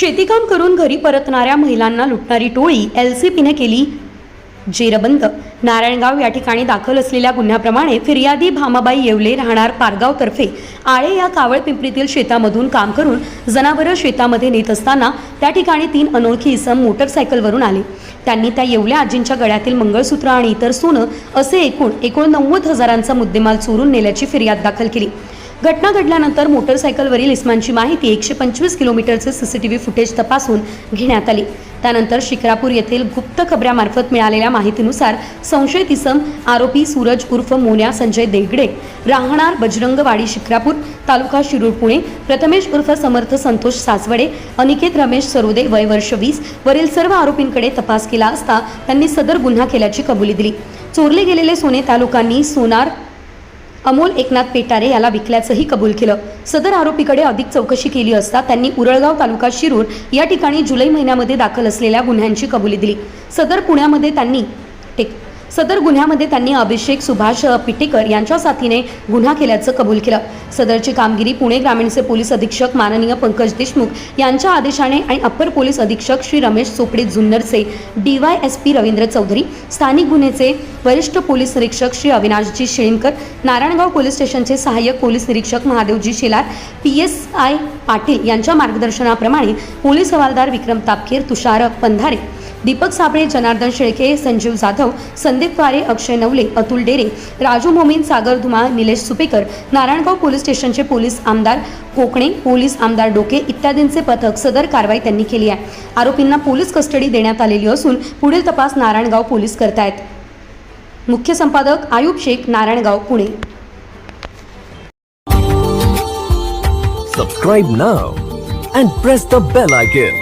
शेतीकाम करून घरी परतणाऱ्या महिलांना लुटणारी टोळी एल सी पीने केली. जेरबंद. नारायणगाव या ठिकाणी दाखल असलेल्या गुन्ह्याप्रमाणे फिर्यादी भामाबाई येवले राहणार पारगाव तर्फे आळे या कावळ पिंपरीतील शेतामधून काम करून जनावरं शेतामध्ये नेत असताना त्या ठिकाणी तीन अनोळखी इसम मोटरसायकलवरून आले. त्यांनी त्या येवल्या आजींच्या गळ्यातील मंगळसूत्र आणि इतर सोनं असे एकूण एकोणनव्वद हजारांचा मुद्देमाल चोरून नेल्याची फिर्याद दाखल केली. घटना घडल्यानंतर मोटरसायकलवरील इस्मांची माहिती एकशे पंचवीस किलोमीटरचे सीसीटीव्ही फुटेज तपासून घेण्यात आली. त्यानंतर शिक्रापूर येथील गुप्त खबऱ्यामार्फत मिळालेल्या माहितीनुसार संशयित इसम आरोपी सूरज उर्फ मोन्या संजय देगडे राहणार बजरंगवाडी शिक्रापूर तालुका शिरूर पुणे प्रथमेश उर्फ समर्थ संतोष सासवडे अनिकेत रमेश सरोदे वय वर्ष वीस वरील सर्व आरोपींकडे तपास केला असता त्यांनी सदर गुन्हा केल्याची कबुली दिली. चोरले गेलेले सोने त्या लोकांनी सोनार अमोल एकनाथ पेटारे याला विकल्याचंही कबूल केलं. सदर आरोपीकडे अधिक चौकशी केली असता त्यांनी उरळगाव तालुका शिरूर या ठिकाणी जुलै महिन्यामध्ये दाखल असलेल्या गुन्ह्यांची कबुली दिली. सदर पुण्यामध्ये त्यांनी टेक सदर गुन्ह्यामध्ये त्यांनी अभिषेक सुभाष पिटेकर यांच्या साथीने गुन्हा केल्याचं कबूल केलं. सदरची कामगिरी पुणे ग्रामीणचे पोलीस अधीक्षक माननीय पंकज देशमुख यांच्या आदेशाने आणि अप्पर पोलीस अधीक्षक Shri Ramesh Chopde जुन्नरचे D Y S P Ravindra Chaudhari स्थानिक गुन्हेचे वरिष्ठ पोलीस निरीक्षक श्री अविनाशजी शिळीणकर नारायणगाव पोलीस स्टेशनचे सहाय्यक पोलीस निरीक्षक Mahadevji Shelar P S I Patil यांच्या मार्गदर्शनाप्रमाणे पोलीस हवालदार विक्रम तापकीर तुषार पंधारे दीपक साबळे जनार्दन शेळके संजीव जाधव संदीप वारे अक्षय नवले अतुल डेरे राजू मोमीन सागर धुमाळ निलेश सुपेकर नारायणगाव पोलीस स्टेशनचे पोलीस आमदार कोकणे पोलीस आमदार डोके इत्यादींचे पथक सदर कारवाई त्यांनी केली आहे आरोपींना पोलीस कस्टडी देण्यात आलेली असून पुढील तपास नारायणगाव पोलीस करतायत मुख्य संपादक Ayub Shaikh Narayangaon Pune Subscribe now and press the bell icon.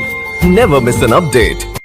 Never miss an update.